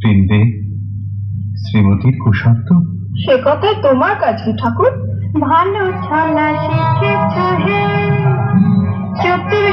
বৃন্দে শ্রীমতীর কুশান্ত। সে কথা তোমার কাছে ঠাকুর। ভালো ছলা শিখেছ হে চতুর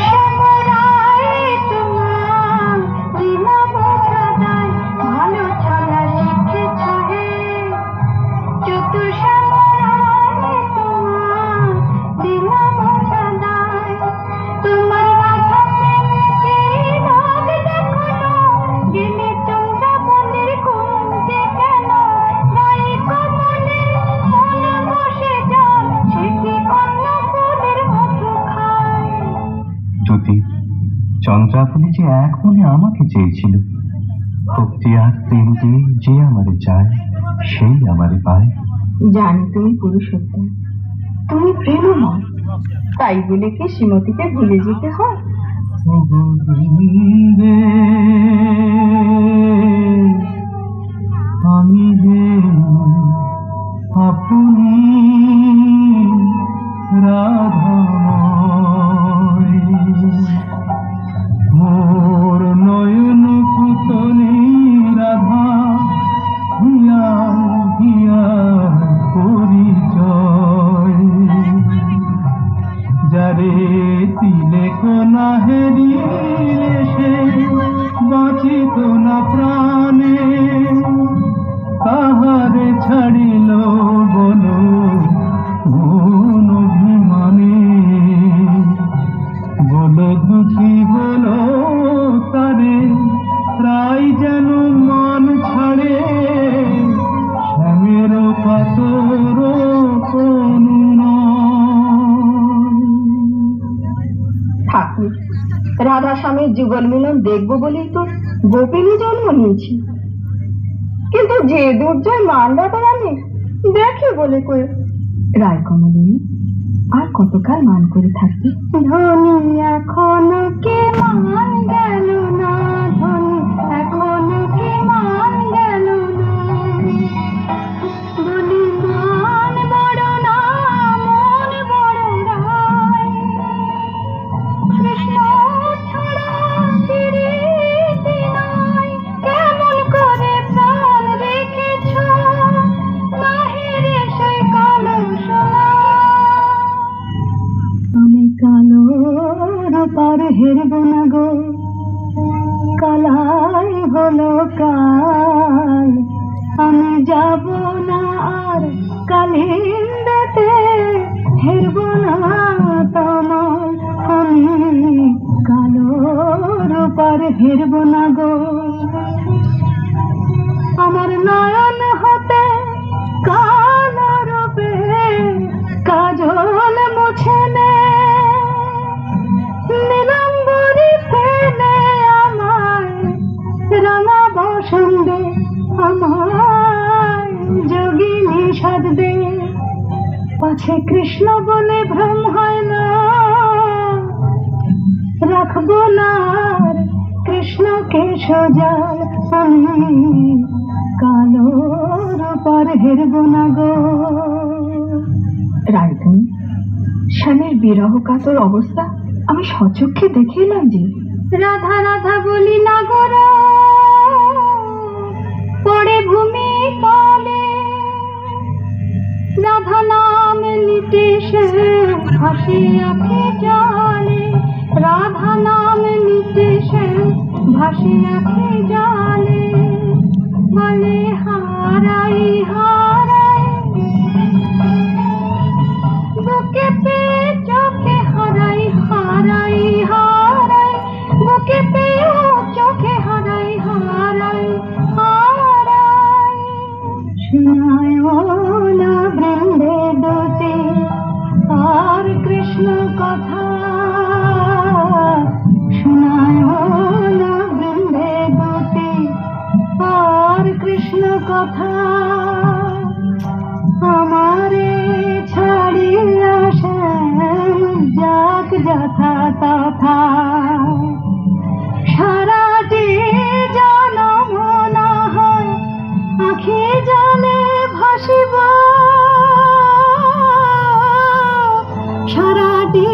চন্দ্রাবলী যে এক মনে আমাকে চেয়েছিল। ভক্তি আর প্রেম দিয়ে যে আমারে চায় সেই আমারে পায়। জানি তুমি পুরুষোত্তম। তুমি প্রেমময়। তাই বলে কি শ্রীমতীকে ভুলে যেতে হয়? আমি যে আপনি রাধাময় যুগল মিলন দেখব বলেই তো গোপিনী জন্ম নিয়েছি। কিন্তু যে দুর্জয় মান রাধা রানী দেখে বলে কয়ে রায় কমলিনী আর কতকাল মান করে থাকবি ধনী এখন কে মান গেল না ধনী? দে। পাছে কৃষ্ণ বলে ভ্রম হয় না। রাখব না আমি। কালো পার না গো। স্বামীর বিরহ কাতর অবস্থা আমি সচক্ষে দেখে এলাম যে রাধা রাধা বলি না গোরা পড়ে ভূমি তলে রাধা নাম নিতে সে ভাসে আখে জালে রাধা নাম নিতে ভাসে আখে জালে আমারে ছাড়িয়া শ্যাম যাক যথা তথা। সারাটি জনম না হয় আখি জলে ভাসিব। সারাটি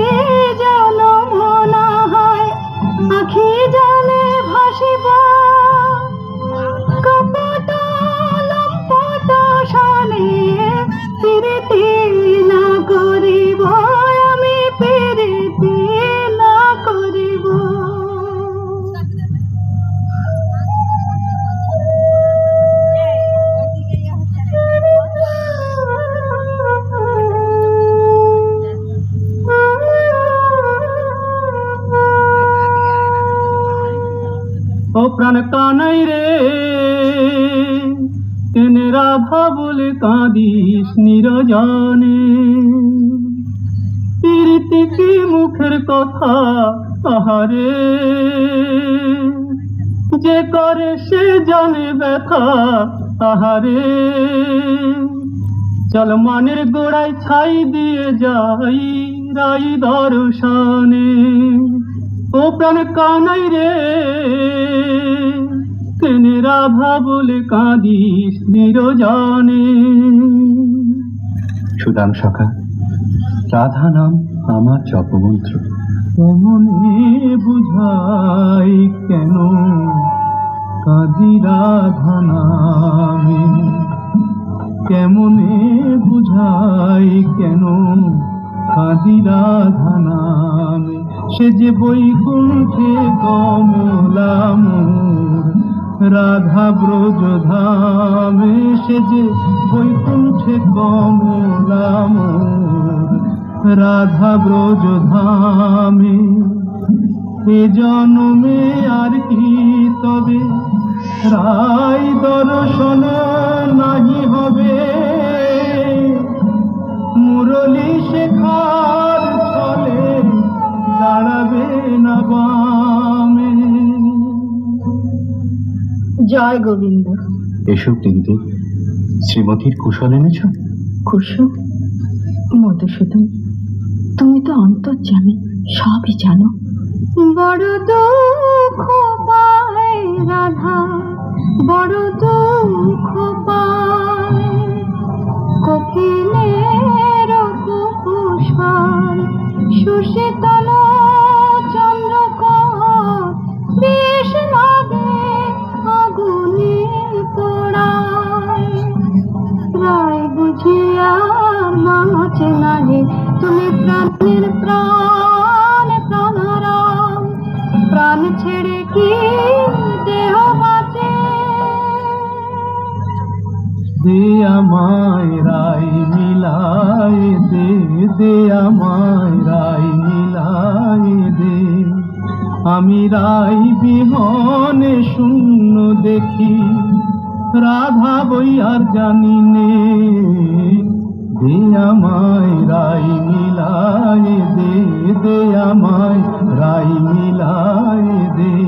প্রাণ কানাই রে। তেনে রাধা বলে কাঁদিস নিরজনে। প্রীতি কি মুখের কথা আহারে যে করে সে জানে ব্যথা আহারে চল মানের গোড়ায় ছাই দিয়ে যাই রাই দর্শনে। ও প্রাণ কানাই রে কেনে রাধা বলে কাঁদিস নিরজনে। সুদাম সখা রাধা নাম আমার জপমন্ত্র। কেমনে বুঝাই কেন কাঁদি রাধা নামে? কেমনে বুঝাই কেন কাঁদি রাধা নামে? সে যে বৈকুণ্ঠে কমলাম রাধা ব্রজ ধামে সে যে বৈকুণ্ঠে কমলাম রাধা ব্রজ ধামে এ জন্মে আর কি তবে রাই দর্শন নাহি হবে। মুরলি শেখার জয় গোবিন্দ। এসব দিনতে শ্রীমতীর কুশল এনেছ? কুসুম মধুসূদন তুমি তো অন্তর্জামী সবই জানো। বড় দুঃখ পায় রাধা বড় দুঃখ পায় কোকিলের কুকুষার সুশীতল দে আমায় রাই মিলায় দে দে আমায় রাই মিলায় দে। আমি রাই বিহনে শূন্য দেখি, রাধা বই আর জানি নে। দে আমায় রাই মিলায় দে দে আমায় রাই মিলায় দে।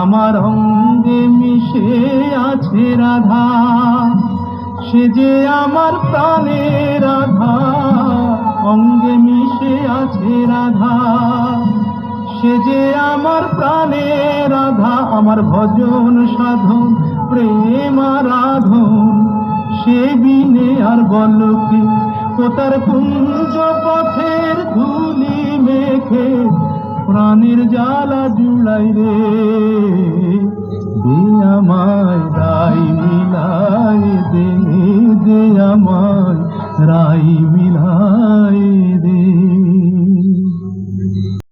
আমার অঙ্গে মিশে আছে রাধা। সে যে আমার প্রাণে রাধা, অঙ্গে মিশে আছে রাধা। সে যে আমার প্রাণে রাধা, আমার ভজন সাধন, প্রেম আরাধন। সে বিনে আর বল কি, ও কুঞ্জ মেখে প্রাণের জ্বালা জুড়াই রে। দে রাই মিলাই দে আমায় রাই